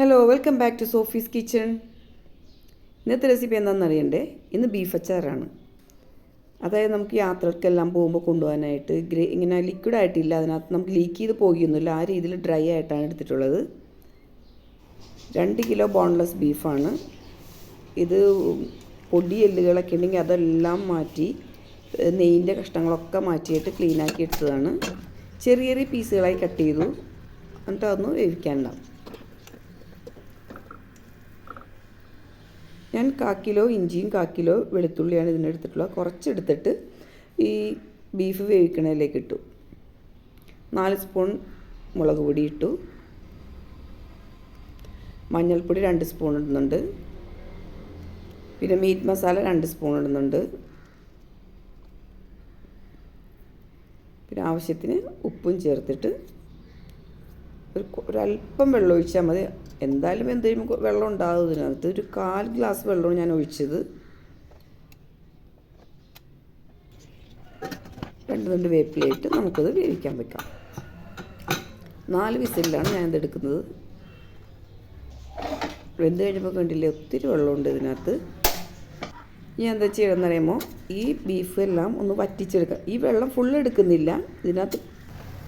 Hello welcome back to Sophie's kitchen ഇന്നത്തെ recipe എന്താണെന്ന് അറിയണ്ടേ? ഇന്ന് ബീഫ് അച്ചാറാണ്. അതായത് നമുക്ക് യാത്രക്കെല്ലാം പോകുമ്പോൾ കൊണ്ടുപോകാനായിട്ട് ഗ്രേ ഇങ്ങനെ ലിക്വിഡ് ആയിട്ടില്ല. അതിനകത്ത് നമുക്ക് ലീക്ക് ചെയ്ത് പോകുന്നില്ല ആ രീതിയിൽ ഡ്രൈ ആയിട്ടാണ് എടുത്തിട്ടുള്ളത്. രണ്ട് കിലോ ബോൺലെസ് ബീഫാണ് ഇത് പൊടി എല്ലുകളൊക്കെ ഉണ്ടെങ്കിൽ അതെല്ലാം മാറ്റി നെയ്യിന്റെ കഷ്ണങ്ങളൊക്കെ മാറ്റിയിട്ട് ക്ലീനാക്കി എടുത്തതാണ്. ചെറിയ ചെറിയ പീസുകളായി കട്ട് ചെയ്തു. എന്നിട്ട് അതൊന്ന് വേവിക്കാനുണ്ടാവും ഞാൻ കാക്കിലോ കിലോ ഇഞ്ചിയും കാക്കിലോ വെളുത്തുള്ളിയാണ് ഇതിനെടുത്തിട്ടുള്ളത്. കുറച്ചെടുത്തിട്ട് ഈ ബീഫ് വേവിക്കണതിലേക്ക് ഇട്ടു. നാല് സ്പൂൺ മുളക് പൊടി ഇട്ടു. മഞ്ഞൾപ്പൊടി രണ്ട് സ്പൂൺ ഇടുന്നുണ്ട്. പിന്നെ മീറ്റ് മസാല രണ്ട് സ്പൂൺ ഇടുന്നുണ്ട്. പിന്നെ ആവശ്യത്തിന് ഉപ്പും ചേർത്തിട്ട് ഒരു ഒരല്പം വെള്ളം ഒഴിച്ചാൽ മതി. എന്തായാലും എന്തെങ്കിലും വെള്ളം ഉണ്ടാകും ഇതിനകത്ത്. ഒരു കാൽ ഗ്ലാസ് വെള്ളമാണ് ഞാൻ ഒഴിച്ചത്. രണ്ട് രണ്ട് വേപ്പിലയിട്ട് നമുക്കത് വേവിക്കാൻ വെക്കാം. നാല് വിസിലാണ് ഞാനിത് എടുക്കുന്നത്. വെന്ത് കഴിഞ്ഞപ്പോൾ കണ്ടില്ലേ ഒത്തിരി വെള്ളമുണ്ട് ഇതിനകത്ത്. ഞാൻ എന്താ ചെയ്യണമെന്ന് പറയുമ്പോൾ ഈ ബീഫ് എല്ലാം ഒന്ന് വറ്റിച്ചെടുക്കാം ഈ വെള്ളം ഫുൾ എടുക്കുന്നില്ല. ഇതിനകത്ത്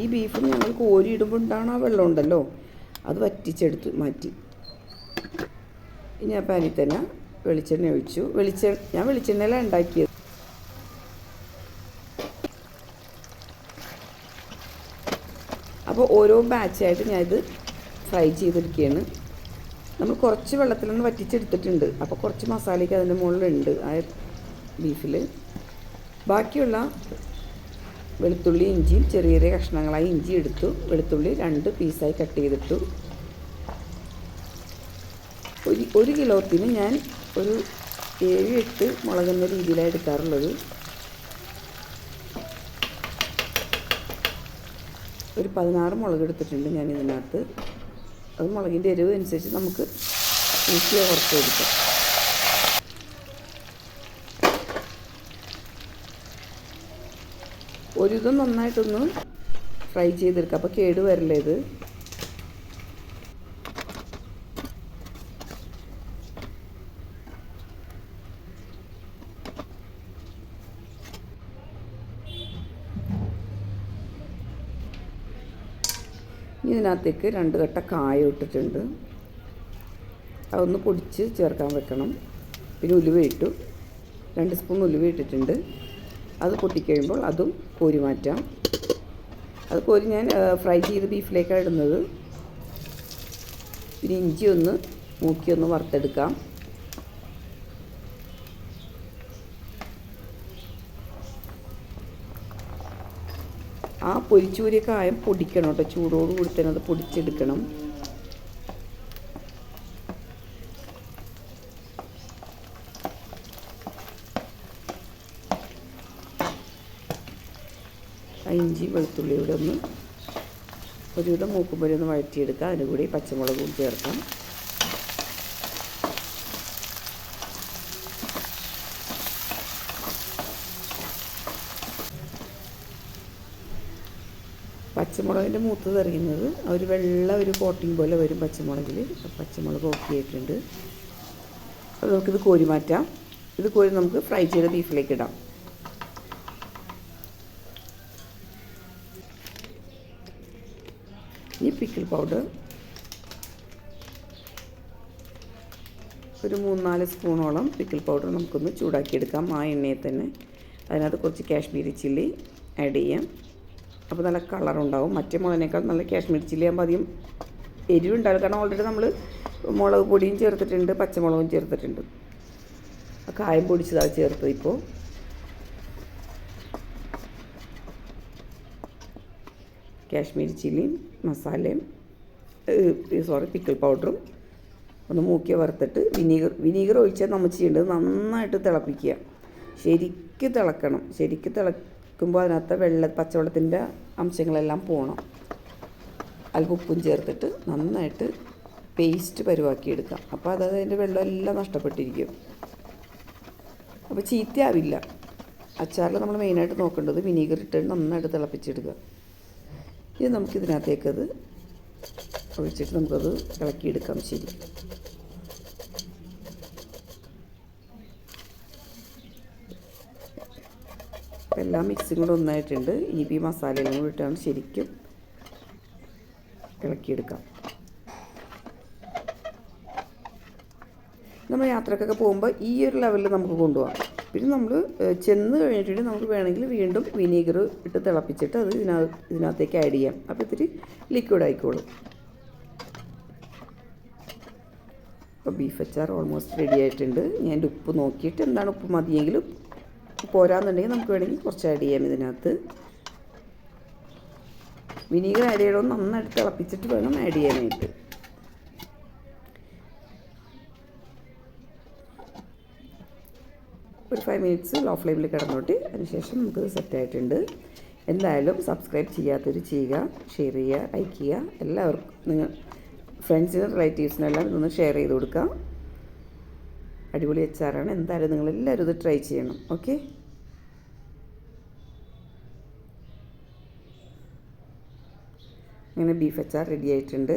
ഈ ബീഫ് ഞങ്ങൾ കോരി ഇടുമ്പോൾ ഉണ്ടാവണ ആ വെള്ളം ഉണ്ടല്ലോ അത് വറ്റിച്ചെടുത്ത് മാറ്റി. ഇനി ആ പാനിൽ തന്നെ വെളിച്ചെണ്ണ ഒഴിച്ചു. വെളിച്ച ഞാൻ വെളിച്ചെണ്ണയിലാണ് ഉണ്ടാക്കിയത്. അപ്പോൾ ഓരോ ബാച്ചായിട്ട് ഞാനിത് ഫ്രൈ ചെയ്തെടുക്കുകയാണ്. നമ്മൾ കുറച്ച് വെള്ളത്തിലൊന്ന് വറ്റിച്ചെടുത്തിട്ടുണ്ട്. അപ്പോൾ കുറച്ച് മസാലയ്ക്ക് അതിന്റെ മുകളിലുണ്ട് ആ ബീഫിൽ. ബാക്കിയുള്ള വെളുത്തുള്ളി ഇഞ്ചി ചെറിയ ചെറിയ കഷ്ണങ്ങളായി ഇഞ്ചി എടുത്തു. വെളുത്തുള്ളി രണ്ട് പീസായി കട്ട് ചെയ്തിട്ടു. ഒരു ഒരു കിലോത്തിന് ഞാൻ ഒരു ഏഴ് എട്ട് മുളകുന്ന രീതിയിലാണ് എടുക്കാറുള്ളത്. ഒരു പതിനാറ് മുളക് എടുത്തിട്ടുണ്ട് ഞാൻ ഇതിനകത്ത്. അത് മുളകിന്റെ എരിവ് അനുസരിച്ച് നമുക്ക് ഈസിയാണ് കുറച്ച് കൊടുക്കാം ഒരിതും നന്നായിട്ടൊന്ന് ഫ്രൈ ചെയ്തെടുക്കുക അപ്പോൾ കേട് വരില്ല ഇത്. ഇതിനകത്തേക്ക് രണ്ട് കട്ട കായ ഇട്ടിട്ടുണ്ട്. അതൊന്ന് പൊടിച്ച് ചേർക്കാൻ വെക്കണം. പിന്നെ ഉലുവ ഇട്ടു. രണ്ട് സ്പൂൺ ഉലുവ ഇട്ടിട്ടുണ്ട്. അത് പൊട്ടിക്കഴിയുമ്പോൾ അതും കോരി മാറ്റാം. അത് കോരി ഞാൻ ഫ്രൈ ചെയ്ത് ബീഫിലേക്കാണ് ഇടുന്നത്. പിന്നെ ഇഞ്ചി ഒന്ന് മൂക്കി ഒന്ന് വറുത്തെടുക്കാം. ആ പൊരിച്ചൂരിയ കായം പൊടിക്കണം കേട്ടോ. ചൂടോട് കൂടി തന്നെ അത് പൊടിച്ചെടുക്കണം. ഇഞ്ചി വെളുത്തുള്ളിയുടെ ഒന്ന്. ഒരുവിധം മൂക്കുമ്പോൾ ഒന്ന് വഴറ്റിയെടുക്കാം അതിന് കൂടി പച്ചമുളകും ചേർക്കാം. പച്ചമുളകിന്റെ മൂത്ത് തെറിയുന്നത് ഒരു വെള്ള ഒരു കോട്ടിങ് പോലെ വരും പച്ചമുളകിൽ പച്ചമുളക് ഓക്കെ ആയിട്ടുണ്ട്. അപ്പോൾ നമുക്കിത് കോരി മാറ്റാം. ഇത് കോരി നമുക്ക് ഫ്രൈ ചെയ്ത ബീഫിലേക്ക് ഇടാം. ഈ പിക്കിൾ പൗഡർ ഒരു മൂന്നാൽ സ്പൂണോളം പിക്കിൾ പൗഡർ നമുക്കൊന്ന് ചൂടാക്കിയെടുക്കാം ആ എണ്ണയിൽ തന്നെ. അതിനകത്ത് കുറച്ച് കാശ്മീരി ചില്ലി ആഡ് ചെയ്യാം. അപ്പോൾ നല്ല കളറുണ്ടാവും മറ്റേ മുളകിനേക്കാൾ നല്ല കാശ്മീരി ചില്ലി ആകുമ്പോൾ അധികം എരിവുണ്ടാവും കാരണം ഓൾറെഡി നമ്മൾ മുളക് പൊടിയും ചേർത്തിട്ടുണ്ട് പച്ചമുളകും ചേർത്തിട്ടുണ്ട്. കായം പൊടിച്ചതാണ് ചേർത്തത് ഇപ്പോൾ കാശ്മീരി ചില്ലിയും മസാലയും സോറി പിക്കിൾ പൗഡറും ഒന്ന് മൂക്കി വറുത്തിട്ട് വിനീഗർ വിനീഗർ ഒഴിച്ചാൽ നമ്മൾ ചെയ്യേണ്ടത്. നന്നായിട്ട് തിളപ്പിക്കുക. ശരിക്ക് തിളക്കണം. ശരിക്ക് തിളക്കുമ്പോൾ അതിനകത്ത് വെള്ള പച്ചവെള്ളത്തിന്റെ അംശങ്ങളെല്ലാം പോകണം അല്പം ഉപ്പും ചേർത്തിട്ട് നന്നായിട്ട് പേസ്റ്റ് പരുവാക്കിയെടുക്കാം. അപ്പോൾ അത് അതിന്റെ വെള്ളമെല്ലാം നഷ്ടപ്പെട്ടിരിക്കും. അപ്പോൾ ചീത്തയാവില്ല. അച്ചാറിൽ നമ്മൾ മെയിനായിട്ട് നോക്കേണ്ടത് വിനീഗർ ഇട്ടിട്ട് നന്നായിട്ട് തിളപ്പിച്ചെടുക്കുക. ഇത് നമുക്കിതിനകത്തേക്കത് ഒഴിച്ചിട്ട് നമുക്കത് ഇളക്കിയെടുക്കാം ശരി. എല്ലാ മിക്സും കൂടെ ഒന്നായിട്ടുണ്ട്. ഇനിയിപ്പോൾ ഈ മസാലയെല്ലാം കൂടി ഇട്ടാണ് ശരിക്കും ഇളക്കിയെടുക്കാം. നമ്മൾ യാത്രക്കൊക്കെ പോകുമ്പോൾ ഈ ഒരു ലെവലിൽ നമുക്ക് കൊണ്ടുപോകാം. പിന്നെ നമ്മൾ ചെന്ന് കഴിഞ്ഞിട്ട് നമുക്ക് വേണമെങ്കിൽ വീണ്ടും വിനീഗർ ഇട്ട് തിളപ്പിച്ചിട്ട് അത് ഇതിനകത്ത് ഇതിനകത്തേക്ക് ആഡ് ചെയ്യാം. അപ്പോൾ ഇത്തിരി ലിക്വിഡ് ആയിക്കോളും. അപ്പോൾ ബീഫ് അച്ചാർ ഓൾമോസ്റ്റ് റെഡി ആയിട്ടുണ്ട്. ഞാൻ ഉപ്പ് നോക്കിയിട്ട് എന്താണ് ഉപ്പ് മതിയെങ്കിലും പോരാന്നുണ്ടെങ്കിൽ നമുക്ക് വേണമെങ്കിൽ കുറച്ച് ആഡ് ചെയ്യാം ഇതിനകത്ത്. വിനീഗർ ആഡ് ചെയ്യണമെന്ന് നന്നായിട്ട് തിളപ്പിച്ചിട്ട് വേണം ആഡ് ചെയ്യാനായിട്ട്. ഒരു ഫൈവ് മിനിറ്റ്സ് ലോ ഫ്ലെയിമിൽ കിടന്നോട്ടി അതിനുശേഷം നമുക്കത് സെറ്റായിട്ടുണ്ട് എന്തായാലും സബ്സ്ക്രൈബ് ചെയ്യാത്തവർ ചെയ്യുക ഷെയർ ചെയ്യുക ലൈക്ക് ചെയ്യുക. എല്ലാവർക്കും നിങ്ങൾ ഫ്രണ്ട്സിനും റിലേറ്റീവ്സിനെല്ലാം ഇതൊന്ന് ഷെയർ ചെയ്ത് കൊടുക്കാം അടിപൊളി അച്ചാറാണ്. എന്തായാലും നിങ്ങൾ എല്ലാവരും ഇത് ട്രൈ ചെയ്യണം. ഓക്കെ അങ്ങനെ ബീഫ് അച്ചാർ റെഡി ആയിട്ടുണ്ട്.